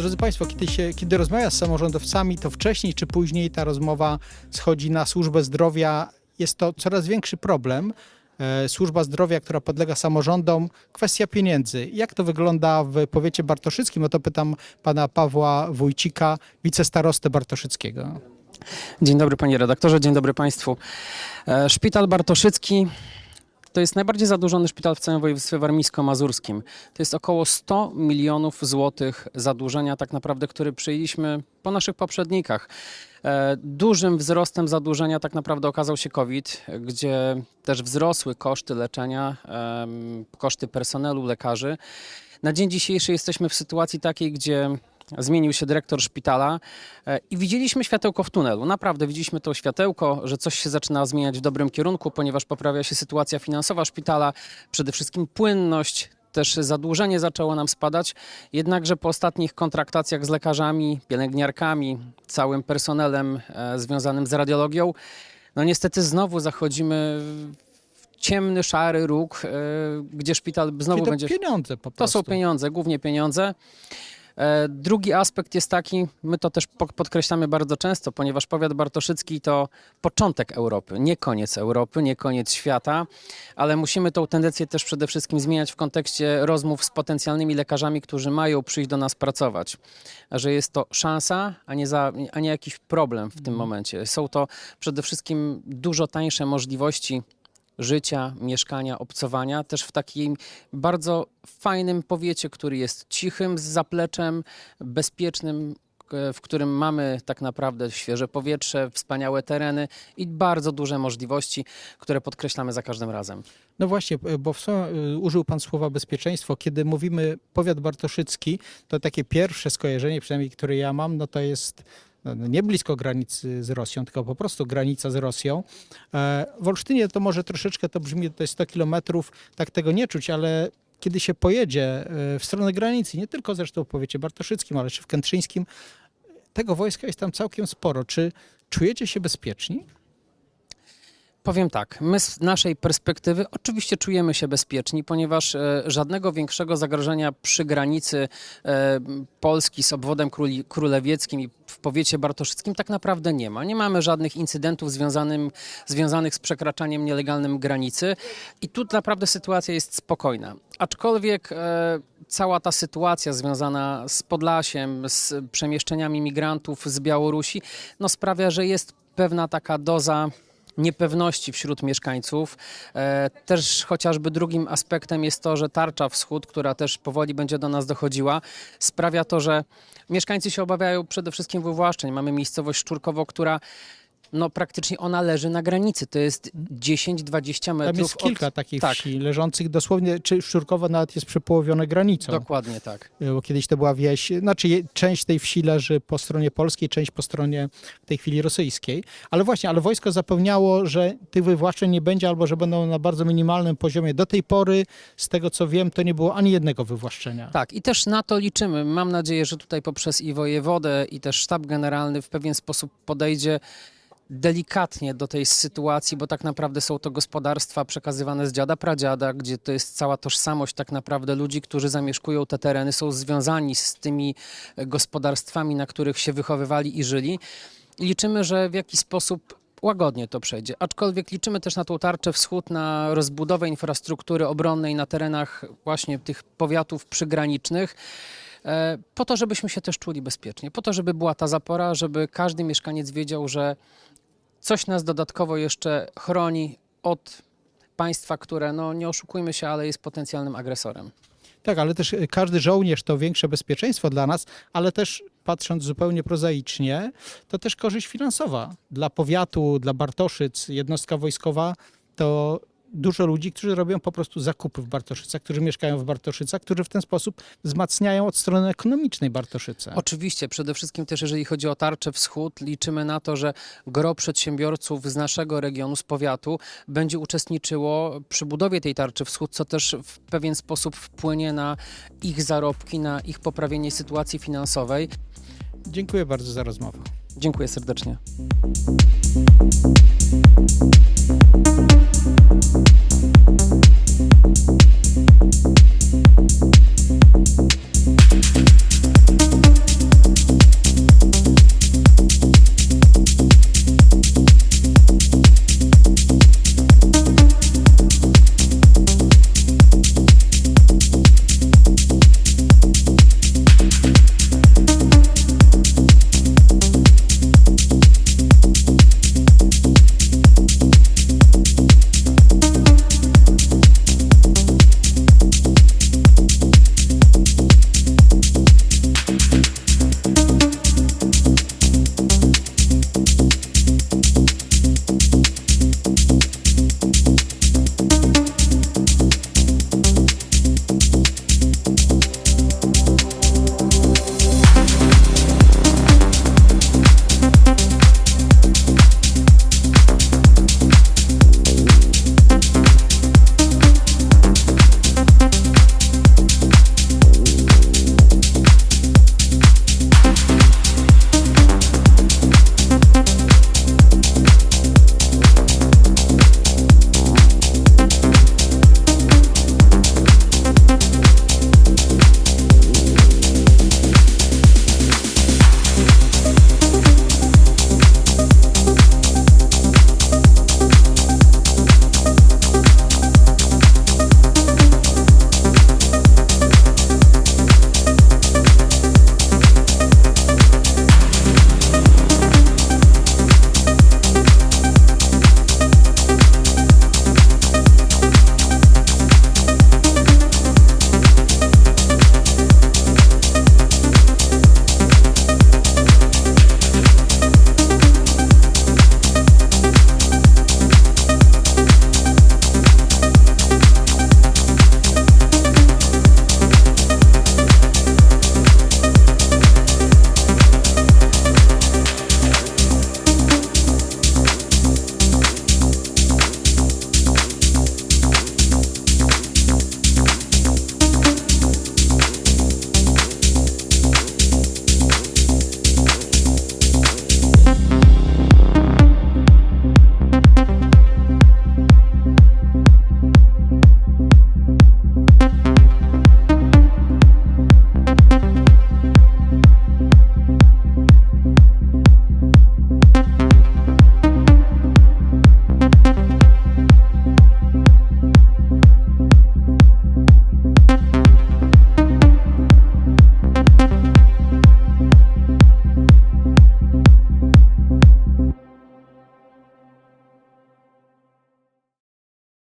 Drodzy Państwo, kiedy, się, kiedy rozmawia z samorządowcami, to wcześniej czy później ta rozmowa schodzi na służbę zdrowia. Jest to coraz większy problem. E, Służba zdrowia, która podlega samorządom, kwestia pieniędzy. Jak to wygląda w powiecie bartoszyckim? O to pytam pana Pawła Wójcika, wicestarostę bartoszyckiego. Dzień dobry panie redaktorze, dzień dobry państwu. E, Szpital Bartoszycki to jest najbardziej zadłużony szpital w całym województwie warmińsko-mazurskim. To jest około 100 milionów złotych zadłużenia tak naprawdę, który przyjęliśmy po naszych poprzednikach. E, Dużym wzrostem zadłużenia tak naprawdę okazał się COVID, gdzie też wzrosły koszty leczenia, koszty personelu, lekarzy. Na dzień dzisiejszy jesteśmy w sytuacji takiej, gdzie zmienił się dyrektor szpitala e, i widzieliśmy światełko w tunelu. Naprawdę widzieliśmy to światełko, że coś się zaczyna zmieniać w dobrym kierunku, ponieważ poprawia się sytuacja finansowa szpitala, przede wszystkim płynność. Też zadłużenie zaczęło nam spadać, jednakże po ostatnich kontraktacjach z lekarzami, pielęgniarkami, całym personelem e, związanym z radiologią, no niestety znowu zachodzimy w ciemny, szary róg, e, gdzie szpital znowu to będzie pieniądze po to prostu. są pieniądze, głównie pieniądze. E, Drugi aspekt jest taki, my to też po- podkreślamy bardzo często, ponieważ powiat bartoszycki to początek Europy, nie koniec Europy, nie koniec świata, ale musimy tą tendencję też przede wszystkim zmieniać w kontekście rozmów z potencjalnymi lekarzami, którzy mają przyjść do nas pracować. Że jest to szansa, a nie, za, a nie jakiś problem w tym momencie. Są to przede wszystkim dużo tańsze możliwości życia, mieszkania, obcowania, też w takim bardzo fajnym powiecie, który jest cichym, z zapleczem, bezpiecznym, e, w którym mamy tak naprawdę świeże powietrze, wspaniałe tereny i bardzo duże możliwości, które podkreślamy za każdym razem. No właśnie, bo w, sumie, y, użył Pan słowa bezpieczeństwo. Kiedy mówimy powiat bartoszycki, to takie pierwsze skojarzenie, przynajmniej które ja mam, no to jest nie blisko granicy z Rosją, tylko po prostu granica z Rosją. E, W Olsztynie to może troszeczkę to brzmi, to jest 100 kilometrów, tak tego nie czuć, ale kiedy się pojedzie e, w stronę granicy, nie tylko zresztą w powiecie bartoszyckim, ale czy w kętrzyńskim, tego wojska jest tam całkiem sporo. Czy czujecie się bezpieczni? Powiem tak, my z naszej perspektywy oczywiście czujemy się bezpieczni, ponieważ e, żadnego większego zagrożenia przy granicy e, Polski z obwodem królewieckim i w powiecie bartoszyckim tak naprawdę nie ma. Nie mamy żadnych incydentów związanym, związanych z przekraczaniem nielegalnym granicy i tu naprawdę sytuacja jest spokojna. Aczkolwiek e, cała ta sytuacja związana z Podlasiem, z przemieszczeniami migrantów z Białorusi, no sprawia, że jest pewna taka doza niepewności wśród mieszkańców. E, Też chociażby drugim aspektem jest to, że tarcza wschód, która też powoli będzie do nas dochodziła, sprawia to, że mieszkańcy się obawiają przede wszystkim wywłaszczeń. Mamy miejscowość Szczurkowo, która no praktycznie ona leży na granicy. To jest 10-20 metrów Tam jest od- kilka takich tak. wsi leżących dosłownie, czy Szczurkowo nawet jest przepołowione granicą. Dokładnie tak. Bo kiedyś to była wieś, znaczy część tej wsi leży po stronie polskiej, część po stronie w tej chwili rosyjskiej. Ale właśnie, ale wojsko zapewniało, że tych wywłaszczeń nie będzie albo że będą na bardzo minimalnym poziomie. Do tej pory, z tego co wiem, to nie było ani jednego wywłaszczenia. Tak, i też na to liczymy. Mam nadzieję, że tutaj poprzez i wojewodę, i też sztab generalny w pewien sposób podejdzie delikatnie do tej sytuacji, bo tak naprawdę są to gospodarstwa przekazywane z dziada pradziada, gdzie to jest cała tożsamość tak naprawdę ludzi, którzy zamieszkują te tereny, są związani z tymi e, gospodarstwami, na których się wychowywali i żyli. Liczymy, że w jakiś sposób łagodnie to przejdzie. Aczkolwiek liczymy też na tą tarczę wschód, na rozbudowę infrastruktury obronnej na terenach właśnie tych powiatów przygranicznych. e, Po to, żebyśmy się też czuli bezpiecznie, po to, żeby była ta zapora, żeby każdy mieszkaniec wiedział, że coś nas dodatkowo jeszcze chroni od państwa, które, no nie oszukujmy się, ale jest potencjalnym agresorem. Tak, ale też y, każdy żołnierz to większe bezpieczeństwo dla nas, ale też patrząc zupełnie prozaicznie, to też korzyść finansowa. Dla powiatu, dla Bartoszyc, jednostka wojskowa to dużo ludzi, którzy robią po prostu zakupy w Bartoszycach, którzy mieszkają w Bartoszycach, którzy w ten sposób wzmacniają od strony ekonomicznej Bartoszyce. Oczywiście, przede wszystkim też jeżeli chodzi o tarczę wschód, liczymy na to, że gro przedsiębiorców z naszego regionu, z powiatu, będzie uczestniczyło przy budowie tej tarczy wschód, co też w pewien sposób wpłynie na ich zarobki, na ich poprawienie sytuacji finansowej. Dziękuję bardzo za rozmowę. Dziękuję serdecznie.